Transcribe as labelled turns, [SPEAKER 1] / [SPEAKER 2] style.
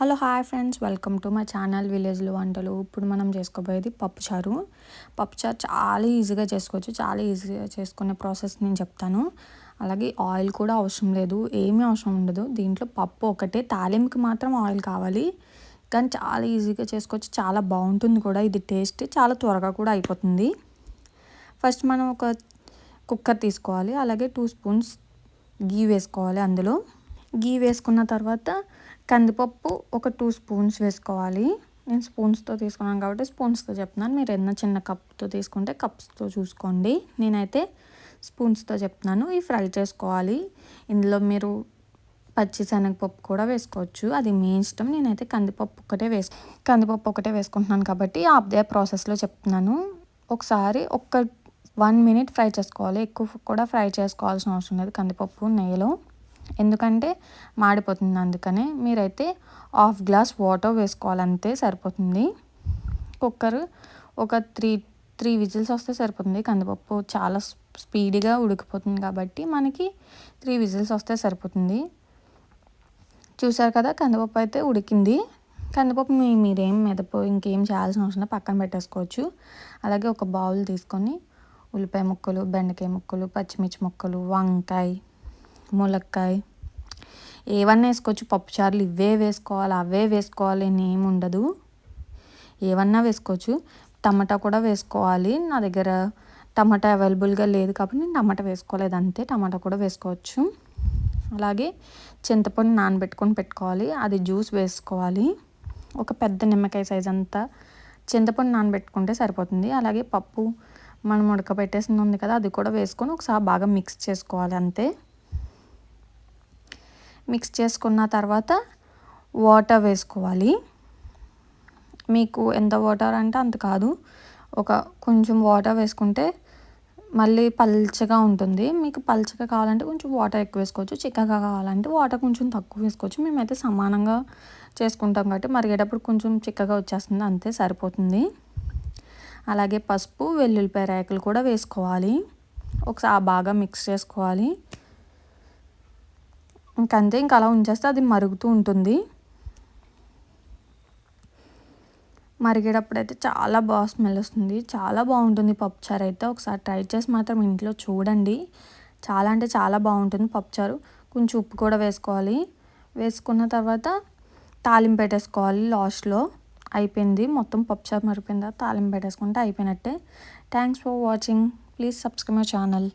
[SPEAKER 1] Hello hi friends welcome to my channel విలేజ్లో వంటలు. ఇప్పుడు మనం చేసుకోబోయేది పప్పుచారు పప్పుచారు చాలా ఈజీగా చేసుకోవచ్చు చాలా ఈజీగా చేసుకునే ప్రాసెస్ నేను చెప్తాను. అలాగే ఆయిల్ కూడా అవసరం లేదు ఏమీ అవసరం ఉండదు. దీంట్లో పప్పు ఒకటే తాలింపుకి మాత్రం ఆయిల్ కావాలి. కానీ చాలా ఈజీగా చేసుకోవచ్చు చాలా బాగుంటుంది కూడా ఇది టేస్ట్. చాలా త్వరగా కూడా అయిపోతుంది. ఫస్ట్ మనం ఒక కుక్కర్ తీసుకోవాలి అలాగే టూ స్పూన్స్ గీ వేసుకోవాలి అందులో. గీ వేసుకున్న తర్వాత కందిపప్పు ఒక టూ స్పూన్స్ వేసుకోవాలి. నేను స్పూన్స్తో తీసుకున్నాను కాబట్టి స్పూన్స్తో చెప్తున్నాను. మీరు ఏదైనా చిన్న కప్తో తీసుకుంటే కప్స్తో చూసుకోండి. నేనైతే స్పూన్స్తో చెప్తున్నాను. ఇవి ఫ్రై చేసుకోవాలి. ఇందులో మీరు పచ్చి శనగపప్పు కూడా వేసుకోవచ్చు. అది మీ ఇష్టం. నేనైతే కందిపప్పు ఒకటే వేసు కందిపప్పు ఒకటే వేసుకుంటున్నాను కాబట్టి అదే ప్రాసెస్లో చెప్తున్నాను. ఒకసారి ఒక్క వన్ మినిట్ ఫ్రై చేసుకోవాలి. ఎక్కువ కూడా ఫ్రై చేసుకోవాల్సిన అవసరం లేదు. కందిపప్పు నెయ్యిలో. ఎందుకంటే మాడిపోతుంది అందుకనే మీరైతే హాఫ్ గ్లాస్ వాటర్ వేసుకోవాలంతే సరిపోతుంది. కుక్కర్ ఒక త్రీ త్రీ విజిల్స్ వస్తే సరిపోతుంది. కందిపప్పు చాలా స్పీడ్గా ఉడికిపోతుంది కాబట్టి మనకి త్రీ విజిల్స్ వస్తే సరిపోతుంది. చూసారు కదా కందిపప్పు అయితే ఉడికింది. కందిపప్పు మీ మీరేం మెదపు ఇంకేం చేయాల్సిన అవసరం పక్కన పెట్టేసుకోవచ్చు. అలాగే ఒక బౌల్ తీసుకొని ఉల్లిపాయ ముక్కలు బెండకాయ ముక్కలు పచ్చిమిర్చి ముక్కలు వంకాయ ములక్కాయ. ఏవన్నా వేసుకోవచ్చు. పప్పుచారులు ఇవే వేసుకోవాలి. అవే వేసుకోవాలి అని ఏమి ఉండదు. ఏవన్నా వేసుకోవచ్చు. టమాటా కూడా వేసుకోవాలి. నా దగ్గర టమాటా అవైలబుల్గా లేదు కాబట్టి నేను టమాటా వేసుకోలేదు. అంతే టమాటా కూడా వేసుకోవచ్చు. అలాగే చింతపండు నానబెట్టుకొని పెట్టుకోవాలి. అది జ్యూస్ వేసుకోవాలి. ఒక పెద్ద నిమ్మకాయ సైజ్ అంతా చింతపండు నానబెట్టుకుంటే సరిపోతుంది. అలాగే పప్పు మనం ఉడకబెట్టేసింది ఉంది కదా అది కూడా వేసుకొని ఒకసారి బాగా మిక్స్ చేసుకోవాలి. అంతే. మిక్స్ చేసుకున్న తర్వాత వాటర్ వేసుకోవాలి. మీకు ఎంత వాటర్ అంటే అంత కాదు. ఒక కొంచెం వాటర్ వేసుకుంటే మళ్ళీ పల్చగా ఉంటుంది. మీకు పల్చగా కావాలంటే కొంచెం వాటర్ ఎక్కువ వేసుకోవచ్చు. చిక్కగా కావాలంటే వాటర్ కొంచెం తక్కువ వేసుకోవచ్చు. మేమైతే సమానంగా చేసుకుంటాం కాబట్టి మరిగేటప్పుడు కొంచెం చిక్కగా వచ్చేస్తుంది. అంతే సరిపోతుంది. అలాగే పసుపు వెల్లుల్లిపాయ రేకలు కూడా వేసుకోవాలి. ఒకసారి బాగా మిక్స్ చేసుకోవాలి. ఇంకంతే ఇంక అలా ఉంచేస్తే అది మరుగుతూ ఉంటుంది. మరిగేటప్పుడు అయితే చాలా బాగా స్మెల్ వస్తుంది. చాలా బాగుంటుంది పప్పుచారు అయితే. ఒకసారి ట్రై చేసి మాత్రం ఇంట్లో చూడండి. చాలా అంటే చాలా బాగుంటుంది పప్పుచారు. కొంచెం ఉప్పు కూడా వేసుకోవాలి. వేసుకున్న తర్వాత తాలింపు పెట్టేసుకోవాలి లాస్ట్లో. అయిపోయింది. మొత్తం పప్పుచారు మరిపోయిందా తాలింపు పెట్టేసుకుంటే అయిపోయినట్టే. Thanks for watching please subscribe my channel